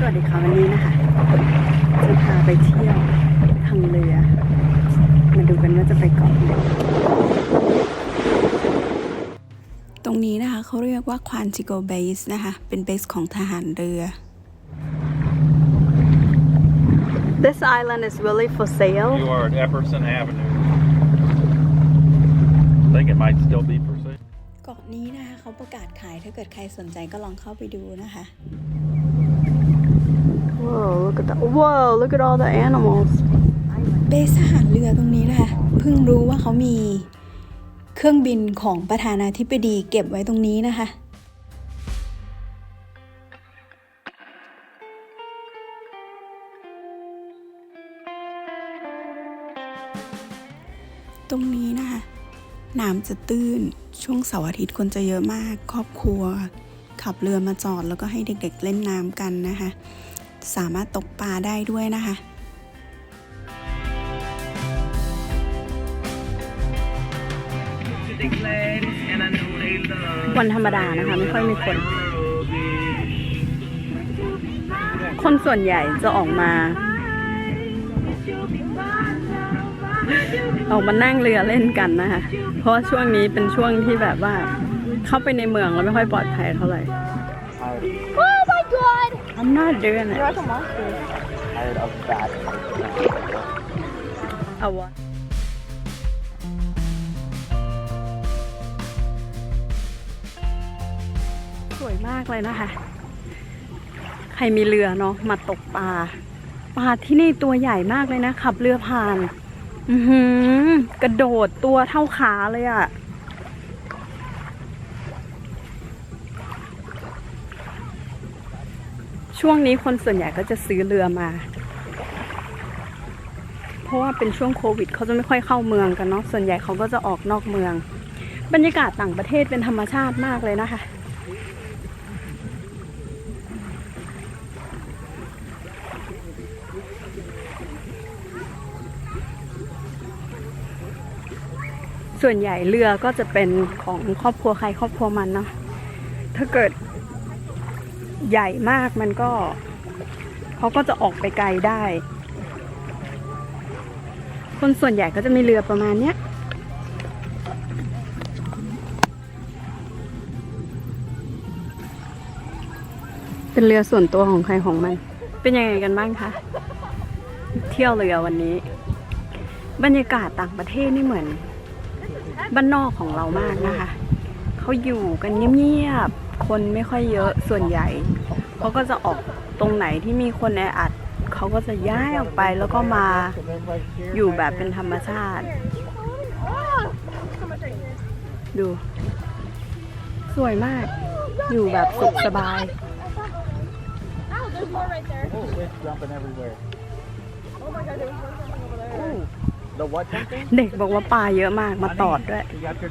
สวัสดีค่ะวันนี้นะคะจะพาไปเที่ยวทางเรือ มาดูกันว่าจะไปเกาะไหนตรงนี้นะคะเขาเรียกว่าควานจิโกเบสนะคะ เป็นเบสของทหารเรือ This island is really for sale You are at Epperson Avenue. I think it might still be for sale. เกาะนี้นะคะเขาประกาศขายถ้าเกิดใครสนใจก็ลองเข้าไปดูนะคะ Whoa look at that Whoa look at all the animals เบสทหารเรือตรงนี้นะคะเพิ่งรู้ว่าเขามีเครื่องบินของประธานาธิบดีเก็บไว้ตรงนี้นะคะ ตรงนี้นะคะน้ำจะตื้นช่วงเสาร์อาทิตย์คนจะเยอะมาก ครอบครัว ขับเรือมาจอดแล้วก็ให้เด็กๆเล่นน้ำกันนะคะ สามารถตกปลาได้ด้วยนะคะวันธรรมดานะคะ ไม่ค่อยมีคน คนส่วนใหญ่จะออกมา ออกมานั่งเรือเล่นกันนะคะ เพราะช่วงนี้เป็นช่วงที่แบบว่า เข้าไปในเมืองแล้วไม่ค่อยปลอดภัยเท่าไหร่ I'm not doing it You're like a monster. Tired of that. เอาวะสวยมากเลยนะคะ ใครมีเรือเนาะมาตกปลา ปลาที่นี่ตัวใหญ่มากเลยนะ ขับเรือผ่าน อือหือกระโดดตัวเท่าขาเลยอะ่ะ ช่วงนี้คนส่วนใหญ่ก็จะซื้อเรือมา เพราะว่าเป็นช่วงโควิดเขาจะไม่ค่อยเข้าเมืองกันเนาะ ส่วนใหญ่เขาก็จะออกนอกเมือง บรรยากาศต่างประเทศเป็นธรรมชาติมากเลยนะคะส่วนใหญ่เรือก็จะเป็นของครอบครัวใครครอบครัวมันเนาะ ถ้าเกิด ใหญ่มากมันก็เขาก็จะออกไปไกลได้ คนส่วนใหญ่ก็จะมีเรือประมาณเนี้ยเป็นเรือส่วนตัวของใครของมัน เป็นยังไงกันบ้างคะ เที่ยวเรือวันนี้ บรรยากาศต่างประเทศนี่เหมือน บ้านนอกของเรามากนะคะ เขาอยู่กันเงียบๆ คนไม่ค่อยเยอะส่วนใหญ่ เขาก็จะออกตรงไหนที่มีคนแออัด เขาก็จะย้ายออกไปแล้วก็มาอยู่แบบเป็นธรรมชาติ ดู สวยมาก อยู่แบบสุขสบาย เด็กบอกว่าปลาเยอะมากมาตอดด้วย You got your